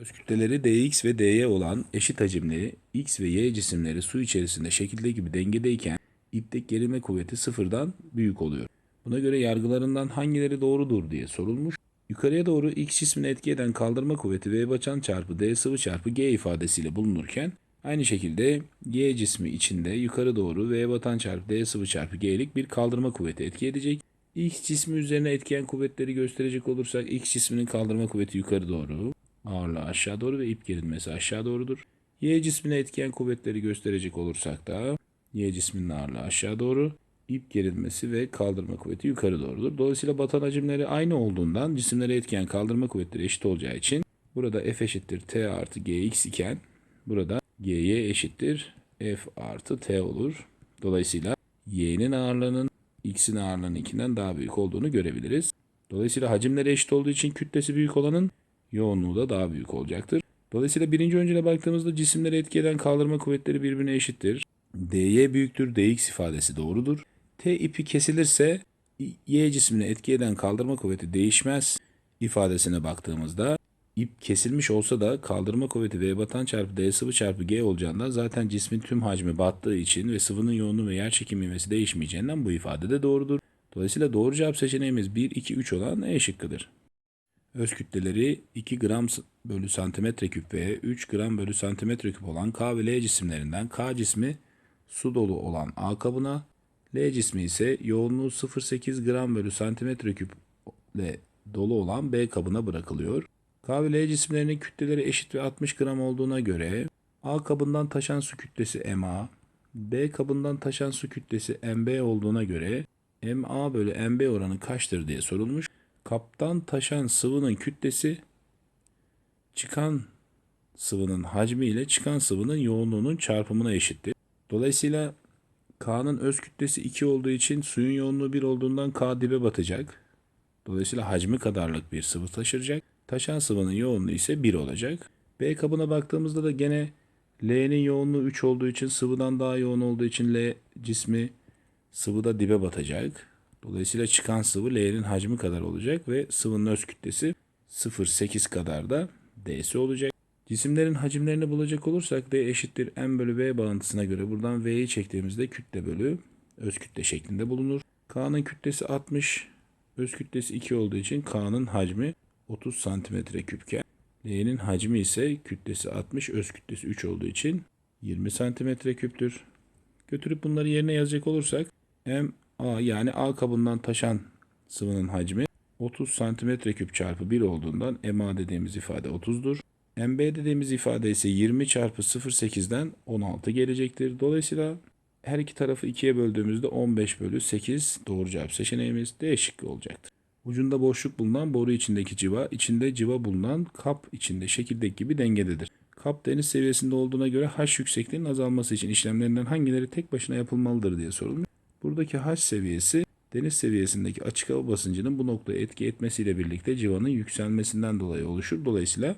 Öz kütleleri dx ve dy olan eşit hacimli x ve y cisimleri su içerisinde şekilde gibi dengedeyken ipteki gerilme kuvveti sıfırdan büyük oluyor. Buna göre yargılarından hangileri doğrudur diye sorulmuş. Yukarıya doğru x cismini etki eden kaldırma kuvveti v bacan çarpı d sıvı çarpı g ifadesiyle bulunurken aynı şekilde y cismi içinde yukarı doğru v batan çarpı d sıvı çarpı g'lik bir kaldırma kuvveti etki edecek. X cismi üzerine etkiyen kuvvetleri gösterecek olursak X cisminin kaldırma kuvveti yukarı doğru, ağırlığı aşağı doğru ve ip gerilmesi aşağı doğrudur. Y cismine etkiyen kuvvetleri gösterecek olursak da Y cisminin ağırlığı aşağı doğru, ip gerilmesi ve kaldırma kuvveti yukarı doğrudur. Dolayısıyla batan hacimleri aynı olduğundan cisimlere etkiyen kaldırma kuvvetleri eşit olacağı için burada F eşittir T artı Gx iken burada Gy eşittir F artı T olur. Dolayısıyla Y'nin ağırlığının X'in ağırlığının 2'den daha büyük olduğunu görebiliriz. Dolayısıyla hacimleri eşit olduğu için kütlesi büyük olanın yoğunluğu da daha büyük olacaktır. Dolayısıyla birinci öncüle baktığımızda cisimleri etki eden kaldırma kuvvetleri birbirine eşittir. dy büyüktür dx ifadesi doğrudur. T ipi kesilirse y cismine etki eden kaldırma kuvveti değişmez ifadesine baktığımızda ip kesilmiş olsa da kaldırma kuvveti V batan çarpı D sıvı çarpı G olacağından zaten cismin tüm hacmi battığı için ve sıvının yoğunluğu ve yer çekimi ivmesi değişmeyeceğinden bu ifade de doğrudur. Dolayısıyla doğru cevap seçeneğimiz 1, 2, 3 olan E şıkkıdır. Öz kütleleri 2 gram bölü santimetre küp ve 3 gram bölü santimetre küp olan K ve L cisimlerinden K cismi su dolu olan A kabına, L cismi ise yoğunluğu 0,8 gram bölü santimetre küp ile dolu olan B kabına bırakılıyor. K ve L cisimlerinin kütleleri eşit ve 60 gram olduğuna göre A kabından taşan su kütlesi MA, B kabından taşan su kütlesi MB olduğuna göre MA bölü MB oranı kaçtır diye sorulmuş. Kaptan taşan sıvının kütlesi çıkan sıvının hacmi ile çıkan sıvının yoğunluğunun çarpımına eşittir. Dolayısıyla K'nın öz kütlesi 2 olduğu için suyun yoğunluğu 1 olduğundan K dibe batacak. Dolayısıyla hacmi kadarlık bir sıvı taşıracak. Taşan sıvının yoğunluğu ise 1 olacak. B kabına baktığımızda da gene L'nin yoğunluğu 3 olduğu için sıvıdan daha yoğun olduğu için L cismi sıvıda dibe batacak. Dolayısıyla çıkan sıvı L'nin hacmi kadar olacak ve sıvının öz kütlesi 0,8 kadar da D'si olacak. Cisimlerin hacimlerini bulacak olursak D eşittir M bölü V bağıntısına göre buradan V'yi çektiğimizde kütle bölü öz kütle şeklinde bulunur. K'nın kütlesi 60, öz kütlesi 2 olduğu için K'nın hacmi 30 santimetre küpken L'nin hacmi ise kütlesi 60, öz kütlesi 3 olduğu için 20 santimetre küptür. Götürüp bunları yerine yazacak olursak M A yani A kabından taşan sıvının hacmi 30 santimetre küp çarpı 1 olduğundan MA dediğimiz ifade 30'dur. MB dediğimiz ifade ise 20 çarpı 0,8'den 16 gelecektir. Dolayısıyla her iki tarafı ikiye böldüğümüzde 15 bölü 8 doğru cevap seçeneğimiz D şıkkı olacaktır. Ucunda boşluk bulunan boru içindeki civa, içinde civa bulunan kap içinde şekildeki gibi dengededir. Kap deniz seviyesinde olduğuna göre H yüksekliğinin azalması için işlemlerinden hangileri tek başına yapılmalıdır diye sorulmuş. Buradaki H seviyesi deniz seviyesindeki açık hava basıncının bu noktaya etki etmesiyle birlikte civanın yükselmesinden dolayı oluşur. Dolayısıyla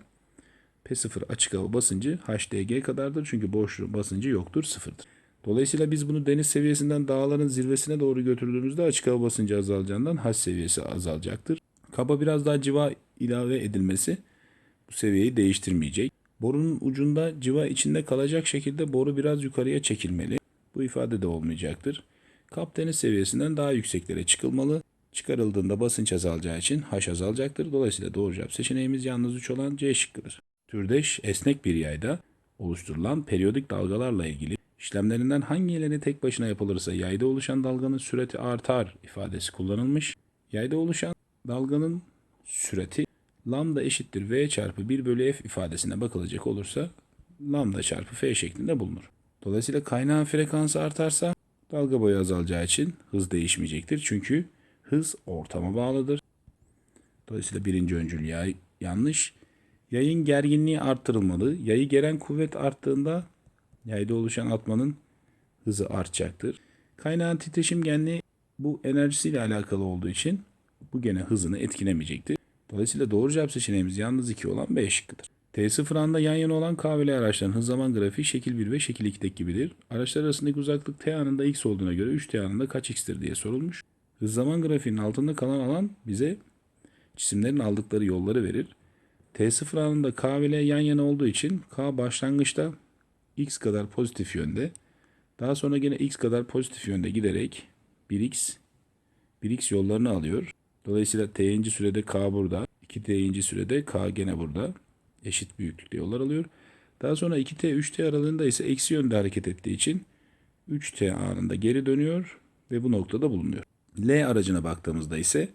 P0 açık hava basıncı HDG kadardır çünkü boşluğun basıncı yoktur, sıfırdır. Dolayısıyla biz bunu deniz seviyesinden dağların zirvesine doğru götürdüğümüzde açık hava basıncı azalacağından H seviyesi azalacaktır. Kaba biraz daha civa ilave edilmesi bu seviyeyi değiştirmeyecek. Borunun ucunda civa içinde kalacak şekilde boru biraz yukarıya çekilmeli. Bu ifade de olmayacaktır. Kap deniz seviyesinden daha yükseklere çıkılmalı. Çıkarıldığında basınç azalacağı için H azalacaktır. Dolayısıyla doğru cevap seçeneğimiz yalnız 3 olan C şıkkıdır. Türdeş esnek bir yayda oluşturulan periyodik dalgalarla ilgili işlemlerinden hangileri tek başına yapılırsa yayda oluşan dalganın süreti artar ifadesi kullanılmış. Yayda oluşan dalganın süreti lambda eşittir v çarpı 1 bölü f ifadesine bakılacak olursa lambda çarpı f şeklinde bulunur. Dolayısıyla kaynağın frekansı artarsa dalga boyu azalacağı için hız değişmeyecektir. Çünkü hız ortama bağlıdır. Dolayısıyla birinci öncül yay yanlış. Yayın gerginliği arttırılmalı. Yayı geren kuvvet arttığında yayda oluşan atmanın hızı artacaktır. Kaynağın titreşim genliği bu enerjisiyle alakalı olduğu için bu gene hızını etkilemeyecektir. Dolayısıyla doğru cevap seçeneğimiz yalnız 2 olan B şıkkıdır. T0 anda yan yana olan K araçların hız zaman grafiği şekil 1 ve şekil 2'deki gibidir. Araçlar arasındaki uzaklık T anında X olduğuna göre 3 T anında kaç X'tir diye sorulmuş. Hız zaman grafiğinin altında kalan alan bize cisimlerin aldıkları yolları verir. T0 anında K L yan yana olduğu için K başlangıçta x kadar pozitif yönde. Daha sonra gene x kadar pozitif yönde giderek 1x 1x yollarını alıyor. Dolayısıyla t'inci sürede k burada. 2t'inci sürede k gene burada. Eşit büyüklükte yollar alıyor. Daha sonra 2t 3t aralığında ise eksi yönde hareket ettiği için 3t anında geri dönüyor ve bu noktada bulunuyor. L aracına baktığımızda ise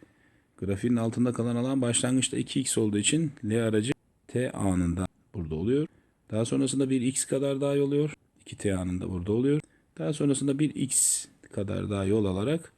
grafiğin altında kalan alan başlangıçta 2x olduğu için L aracı t anında burada oluyor. Daha sonrasında bir x kadar daha yol alıyor. 2t anında burada oluyor. Daha sonrasında bir x kadar daha yol alarak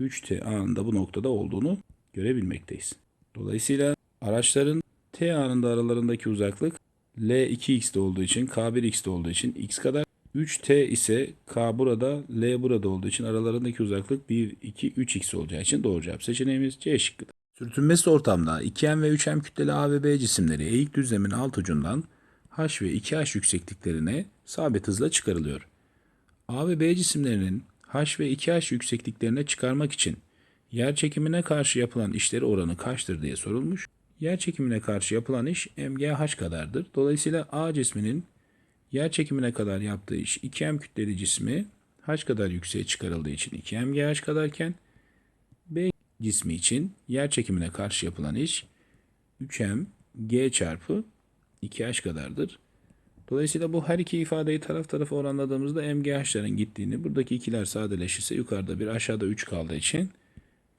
3t anında bu noktada olduğunu görebilmekteyiz. Dolayısıyla araçların t anında aralarındaki uzaklık L 2x'de olduğu için K 1x'de olduğu için x kadar 3t ise K burada L burada olduğu için aralarındaki uzaklık 1, 2, 3x olacağı için doğru cevap seçeneğimiz C şıkkıdır. Sürtünmesiz ortamda 2m ve 3m kütleli A ve B cisimleri eğik düzlemin alt ucundan h ve 2h yüksekliklerine sabit hızla çıkarılıyor. A ve B cisimlerinin h ve 2h yüksekliklerine çıkarmak için yer çekimine karşı yapılan işleri oranı kaçtır diye sorulmuş. Yer çekimine karşı yapılan iş mgh kadardır. Dolayısıyla A cisminin yer çekimine kadar yaptığı iş 2m kütleli cismi h kadar yükseğe çıkarıldığı için 2mgh kadarken B cismi için yer çekimine karşı yapılan iş 3m g çarpı 2h kadardır. Dolayısıyla bu her iki ifadeyi taraf tarafa oranladığımızda MGH'ların gittiğini, buradaki ikiler sadeleşirse yukarıda bir aşağıda 3 kaldığı için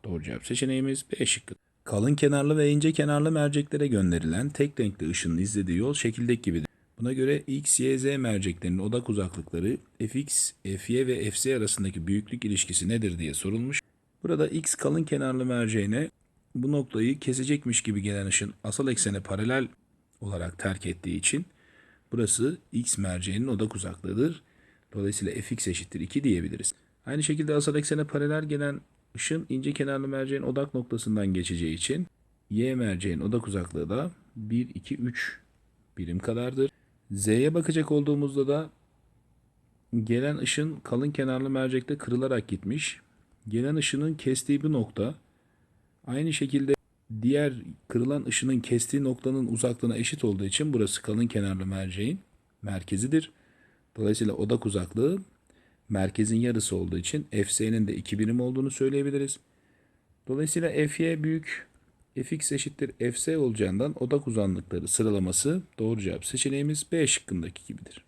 doğru cevap seçeneğimiz B şıkkı. Kalın kenarlı ve ince kenarlı merceklere gönderilen tek renkli ışının izlediği yol şekildeki gibidir. Buna göre X, Y, Z merceklerinin odak uzaklıkları Fx, Fy ve Fz arasındaki büyüklük ilişkisi nedir diye sorulmuş. Burada X kalın kenarlı merceğine bu noktayı kesecekmiş gibi gelen ışın asal eksene paralel olarak terk ettiği için Burası x merceğinin odak uzaklığıdır. Dolayısıyla fx eşittir 2 diyebiliriz. Aynı şekilde asal eksene paralel gelen ışın ince kenarlı merceğin odak noktasından geçeceği için y merceğin odak uzaklığı da 1, 2, 3 birim kadardır. Z'ye bakacak olduğumuzda da gelen ışın kalın kenarlı mercekte kırılarak gitmiş. Gelen ışının kestiği bir nokta aynı şekilde diğer kırılan ışının kestiği noktanın uzaklığına eşit olduğu için burası kalın kenarlı merceğin merkezidir. Dolayısıyla odak uzaklığı merkezin yarısı olduğu için FS'nin de 2 birim olduğunu söyleyebiliriz. Dolayısıyla FY büyük fx eşittir fs olacağından odak uzanlıkları sıralaması doğru cevap seçeneğimiz B şıkkındaki gibidir.